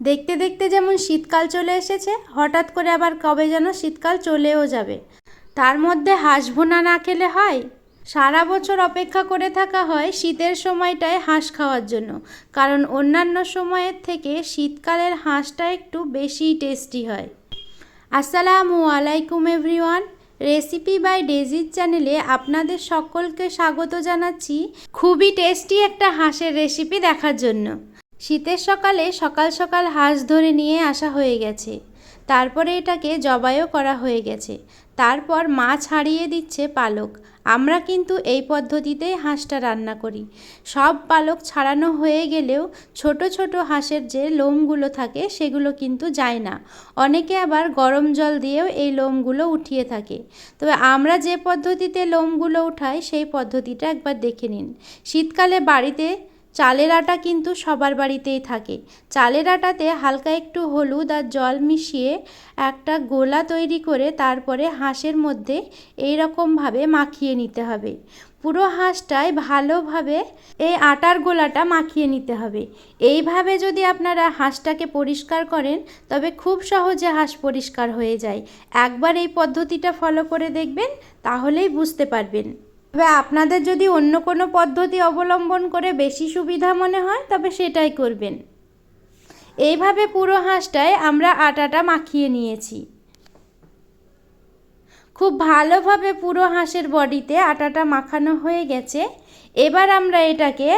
দেখতে দেখতে যেমন শীতকাল চলে এসেছে, হঠাৎ করে আবার কবে যেন শীতকাল চলেও যাবে। তার মধ্যে হাঁস ভুনা না খেলে হয়? সারা বছর অপেক্ষা করে থাকা হয় শীতের সময়টায় হাঁস খাওয়ার জন্য, কারণ অন্যান্য সময়ের থেকে শীতকালের হাঁসটা একটু বেশিই টেস্টি হয়। আসসালামু আলাইকুম এভরিওয়ান, রেসিপি বাই ডেজির চ্যানেলে আপনাদের সকলকে স্বাগত জানাচ্ছি। খুবই টেস্টি একটা হাঁসের রেসিপি দেখার জন্য। শীতের সকালে সকাল সকাল হাঁস ধরে নিয়ে আসা হয়ে গেছে। তারপরে এটাকে জবাইও করা হয়ে গেছে। তারপর মাছ হারিয়ে দিচ্ছে পালক। আমরা কিন্তু এই পদ্ধতিতেই হাঁসটা রান্না করি। সব পালক ছাড়ানো হয়ে গেলেও ছোট ছোট হাঁসের যে লোমগুলো থাকে সেগুলো কিন্তু যায় না। অনেকে আবার গরম জল দিয়েও এই লোমগুলো উঠিয়ে থাকে। তবে আমরা যে পদ্ধতিতে লোমগুলো উঠাই সেই পদ্ধতিটা একবার দেখে নিন। শীতকালে বাড়িতে চালের আটা কিন্তু সবার বাড়িতেই থাকে। চালের আটাতে হালকা একটু হলুদ আর জল মিশিয়ে একটা গোলা তৈরি করে তারপরে হাঁসের মধ্যে এই রকমভাবে মাখিয়ে নিতে হবে। পুরো হাঁসটায় ভালোভাবে এই আটার গোলাটা মাখিয়ে নিতে হবে। এইভাবে যদি আপনারা হাঁসটাকে পরিষ্কার করেন, তবে খুব সহজে হাঁস পরিষ্কার হয়ে যায়। একবার এই পদ্ধতিটা ফলো করে দেখবেন, তাহলেই বুঝতে পারবেন। তবে আপনাদের যদি অন্য কোনো পদ্ধতি অবলম্বন করে বেশি সুবিধা মনে হয়, তবে সেটাই করবেন। এইভাবে পুরো হাঁসটায় আমরা আটাটা মাখিয়ে নিয়েছি। খুব ভালোভাবে পুরো হাঁসের বডিতে আটাটা মাখানো হয়ে গেছে। এবার আমরা এটাকে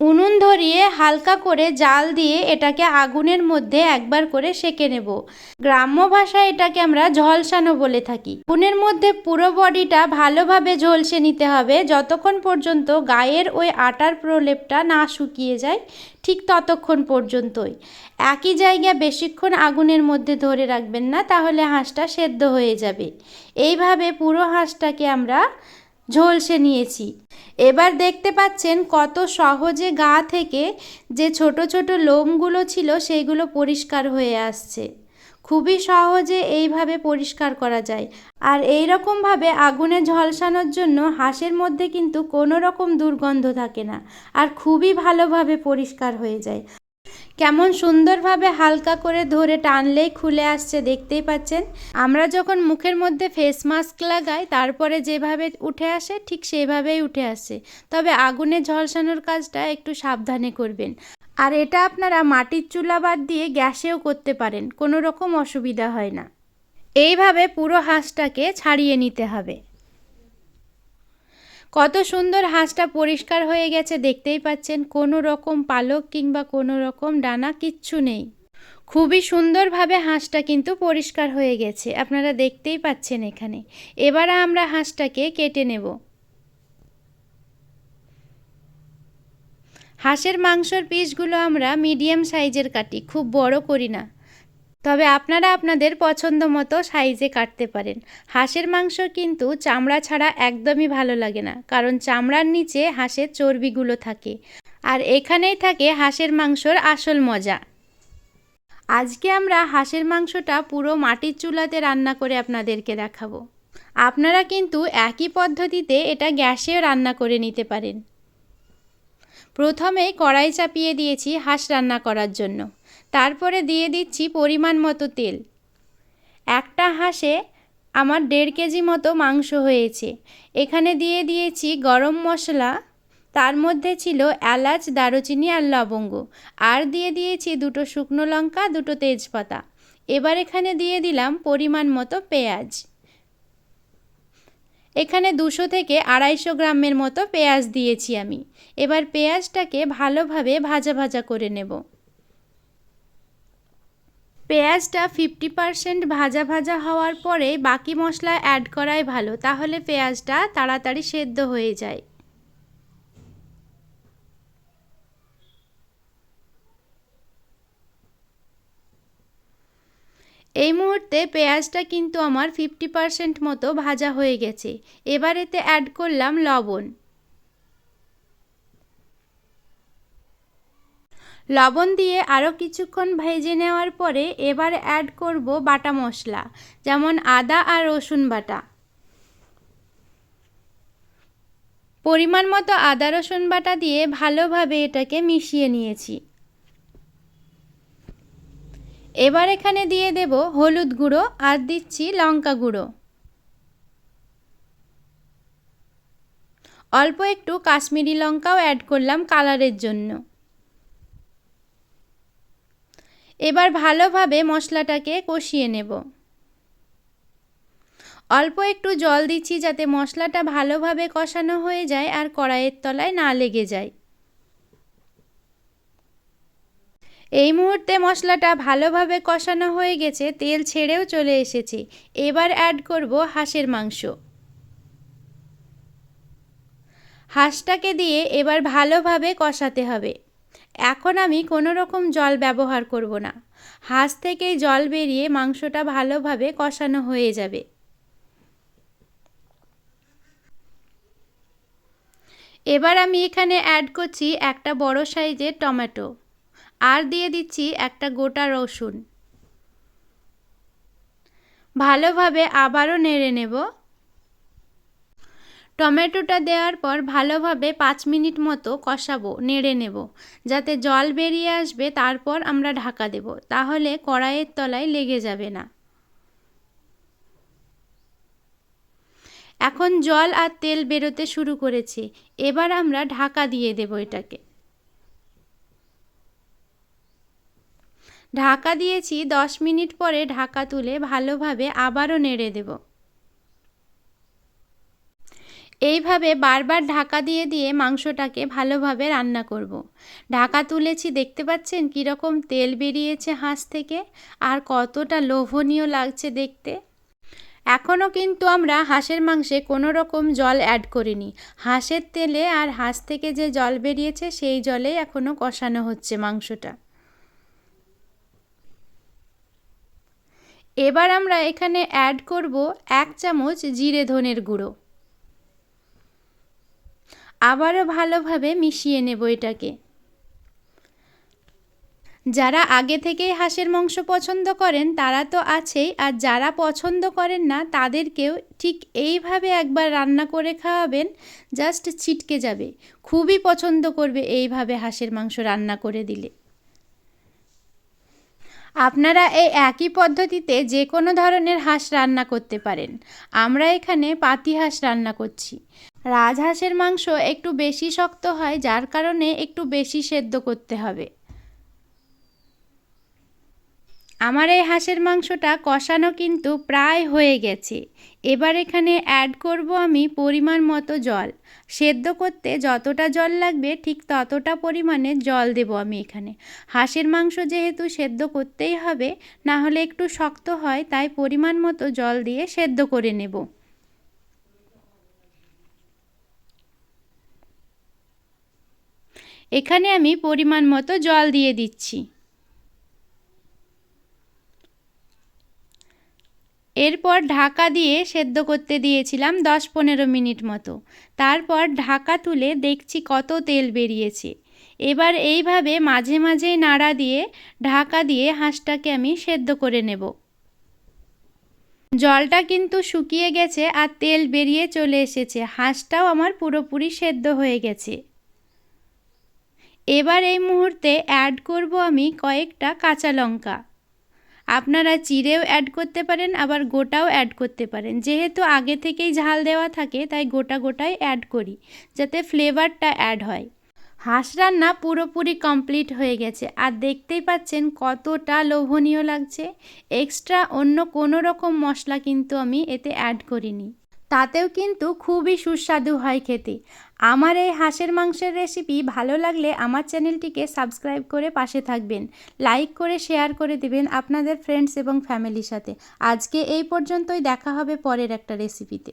উনুন ধরিয়ে হালকা করে জাল দিয়ে এটাকে আগুনের মধ্যে একবার করে সেকে নেব। গ্রাম্য ভাষায় এটাকে আমরা ঝলসানো বলে থাকি। আগুনের মধ্যে পুরো বডিটা ভালোভাবে ঝলসে নিতে হবে। যতক্ষণ পর্যন্ত গায়ের ওই আটার প্রলেপটা না শুকিয়ে যায়, ঠিক ততক্ষণ পর্যন্তই। একই জায়গায় বেশিক্ষণ আগুনের মধ্যে ধরে রাখবেন না, তাহলে হাঁসটা সেদ্ধ হয়ে যাবে। এইভাবে পুরো হাঁসটাকে আমরা ঝলসে নিয়েছি। এবার দেখতে পাচ্ছেন কত সহজে গা থেকে যে ছোট ছোট লোমগুলো ছিল সেইগুলো পরিষ্কার হয়ে আসছে। খুবই সহজে এইভাবে পরিষ্কার করা যায়। আর এই রকমভাবে আগুনে ঝলসানোর জন্য হাঁসের মধ্যে কিন্তু কোনো রকম দুর্গন্ধ থাকে না। আর খুবই ভালোভাবে পরিষ্কার হয়ে যায়। কেমন সুন্দরভাবে হালকা করে ধরে টানলেই খুলে আসছে, দেখতেই পাচ্ছেন? আমরা যখন মুখের মধ্যে ফেস মাস্ক লাগাই, তারপরে যেভাবে উঠে আসে, ঠিক সেভাবেই উঠে আসে। তবে আগুনে ঝলসানোর কাজটা একটু সাবধানে করবেন। আর এটা আপনারা মাটির চুলা বাদ দিয়ে গ্যাসেও করতে পারেন, কোনো রকম অসুবিধা হয় না। এইভাবে পুরো হাঁসটাকে ছাড়িয়ে নিতে হবে। কত সুন্দর হাঁসটা পরিষ্কার হয়ে গেছে, দেখতেই পাচ্ছেন, কোনো রকম পালক কিংবা কোনো রকম ডানা কিচ্ছু নেই। খুবই সুন্দরভাবে হাঁসটা কিন্তু পরিষ্কার হয়ে গেছে, আপনারা দেখতেই পাচ্ছেন এখানে। এবার আমরা হাঁসটাকে কেটে নেব। হাঁসের মাংসর পিসগুলো আমরা মিডিয়াম সাইজের কাটি, খুব বড় করি না। তবে আপনারা আপনাদের পছন্দ মতো সাইজে কাটতে পারেন। হাঁসের মাংস কিন্তু চামড়া ছাড়া একদমই ভালো লাগে না, কারণ চামড়ার নিচে হাঁসের চর্বিগুলো থাকে। আর এখানেই থাকে হাঁসের মাংসর আসল মজা। আজকে আমরা হাঁসের মাংসটা পুরো মাটির চুলাতে রান্না করে আপনাদেরকে দেখাবো। আপনারা কিন্তু একই পদ্ধতিতে এটা গ্যাসেও রান্না করে নিতে পারেন। প্রথমেই কড়াই চাপিয়ে দিয়েছি হাঁস রান্না করার জন্য। তারপরে দিয়ে দিচ্ছি পরিমাণ মতো তেল। একটা হাঁসে আমার দেড় কেজি মতো মাংস হয়েছে। এখানে দিয়ে দিয়েছি গরম মশলা, তার মধ্যে ছিল এলাচ, দারুচিনি আর লবঙ্গ। আর দিয়ে দিয়েছি দুটো শুকনো লঙ্কা, দুটো তেজপাতা। এবার এখানে দিয়ে দিলাম পরিমাণ মতো পেঁয়াজ। এখানে দুশো থেকে আড়াইশো গ্রামের মতো পেঁয়াজ দিয়েছি আমি। এবার পেঁয়াজটাকে ভালোভাবে ভাজা ভাজা করে নেব। পেঁয়াজটা ফিফটি পারসেন্ট ভাজা ভাজা হওয়ার পরে বাকি মশলা অ্যাড করাই ভালো, তাহলে পেঁয়াজটা তাড়াতাড়ি সেদ্ধ হয়ে যায়। এই মুহূর্তে পেঁয়াজটা কিন্তু আমার ফিফটি পারসেন্ট মতো ভাজা হয়ে গেছে। এবার এতে অ্যাড করলাম লবণ। লবণ দিয়ে আরও কিছুক্ষণ ভেজে নেওয়ার পরে এবার অ্যাড করব বাটা মশলা, যেমন আদা আর রসুন বাটা। পরিমাণ মতো আদা রসুন বাটা দিয়ে ভালোভাবে এটাকে মিশিয়ে নিয়েছি। এবার এখানে দিয়ে দেব হলুদ গুঁড়ো আর দিচ্ছি লঙ্কা গুঁড়ো। অল্প একটু কাশ্মীরি লঙ্কাও অ্যাড করলাম কালারের জন্য। এবার ভালোভাবে মশলাটাকে কষিয়ে নেব। অল্প একটু জল দিচ্ছি যাতে মশলাটা ভালোভাবে কষানো হয়ে যায় আর কড়াইয়ের তলায় না লেগে যায়। এই মুহূর্তে মশলাটা ভালোভাবে কষানো হয়ে গেছে, তেল ছেড়েও চলে এসেছে। এবার অ্যাড করব হাঁসের মাংস। হাঁসটাকে দিয়ে এবার ভালোভাবে কষাতে হবে। এখন আমি কোনো রকম জল ব্যবহার করব না। হাঁস থেকেই জল বেরিয়ে মাংসটা ভালোভাবে কষানো হয়ে যাবে। এবার আমি এখানে অ্যাড করছি একটা বড় সাইজের টমেটো। আর দিয়ে দিচ্ছি একটা গোটা রসুন। ভালোভাবে আবারও নেড়ে নেব। টমেটোটা দেওয়ার পর ভালোভাবে পাঁচ মিনিট মতো কষাবো, নেড়ে নেব। যাতে জল বেরিয়ে আসবে, তারপর আমরা ঢাকা দেব। তাহলে কড়াইয়ের তলায় লেগে যাবে না। এখন জল আর তেল বেরোতে শুরু করেছে। এবার আমরা ঢাকা দিয়ে দেব এটাকে। ঢাকা দিয়েছি, দশ মিনিট পরে ঢাকা তুলে ভালোভাবে আবারও নেড়ে দেব। এইভাবে বারবার ঢাকা দিয়ে দিয়ে মাংসটাকে ভালোভাবে রান্না করব। ঢাকা তুলেছি, দেখতে পাচ্ছেন কীরকম তেল বেরিয়েছে হাঁস থেকে আর কতটা লোভনীয় লাগছে দেখতে। এখনও কিন্তু আমরা হাঁসের মাংসে কোনো রকম জল অ্যাড করিনি। হাঁসের তেলে আর হাঁস থেকে যে জল বেরিয়েছে, সেই জলেই এখনও কষানো হচ্ছে মাংসটা। এবার আমরা এখানে অ্যাড করব এক চামচ জিরে ধনের গুঁড়ো। আবারও ভালোভাবে মিশিয়ে নেব এটাকে। যারা আগে থেকেই হাঁসের মাংস পছন্দ করেন, তারা তো আছেই, আর যারা পছন্দ করেন না, তাদেরকেও ঠিক এইভাবে একবার রান্না করে খাওয়াবেন, জাস্ট ছিটকে যাবে। খুবই পছন্দ করবে এইভাবে হাঁসের মাংস রান্না করে দিলে। আপনারা এই একই পদ্ধতিতে যে কোনো ধরনের হাঁস রান্না করতে পারেন। আমরা এখানে পাতি হাঁস রান্না করছি। রাজহাঁসের মাংস একটু বেশি শক্ত হয়, যার কারণে একটু বেশি সেদ্ধ করতে হবে। আমার এই হাঁসের মাংসটা কষানো কিন্তু প্রায় হয়ে গেছে। এবার এখানে অ্যাড করব আমি পরিমাণ মতো জল। সেদ্ধ করতে যতটা জল লাগবে ঠিক ততটা পরিমাণে জল দেব আমি এখানে। হাঁসের মাংস যেহেতু সেদ্ধ করতেই হবে, না হলে একটু শক্ত হয়, তাই পরিমাণ মতো জল দিয়ে সেদ্ধ করে নেব। এখানে আমি পরিমাণ মতো জল দিয়ে দিচ্ছি। এরপর ঢাকা দিয়ে সেদ্ধ করতে দিয়েছিলাম দশ পনেরো মিনিট মতো। তারপর ঢাকা তুলে দেখছি কত তেল বেরিয়েছে। এবার এইভাবে মাঝে মাঝেই নাড়া দিয়ে ঢাকা দিয়ে হাঁসটাকে আমি সেদ্ধ করে নেব। জলটা কিন্তু শুকিয়ে গেছে আর তেল বেরিয়ে চলে এসেছে। হাঁসটাও আমার পুরোপুরি সেদ্ধ হয়ে গেছে। এবার এই মুহূর্তে অ্যাড করব আমি কয়েকটা কাঁচা লঙ্কা। আপনারা চিড়েও অ্যাড করতে পারেন, আবার গোটাও অ্যাড করতে পারেন। যেহেতু আগে থেকেই ঝাল দেওয়া থাকে, তাই গোটা গোটাই অ্যাড করি, যাতে ফ্লেভারটা অ্যাড হয়। হাঁস রান্না পুরোপুরি কমপ্লিট হয়ে গেছে, আর দেখতেই পাচ্ছেন কতটা লোভনীয় লাগছে। এক্সট্রা অন্য কোনো রকম মশলা কিন্তু আমি এতে অ্যাড করিনি। তাতেও কিন্তু খুবই সুস্বাদু হয় খেতে। আমার এই হাঁসের মাংসের রেসিপি ভালো লাগলে আমার চ্যানেলটিকে সাবস্ক্রাইব করে পাশে থাকবেন। লাইক করে শেয়ার করে দেবেন আপনাদের ফ্রেন্ডস এবং ফ্যামিলির সাথে। আজকে এই পর্যন্তই, দেখা হবে পরের একটা রেসিপিতে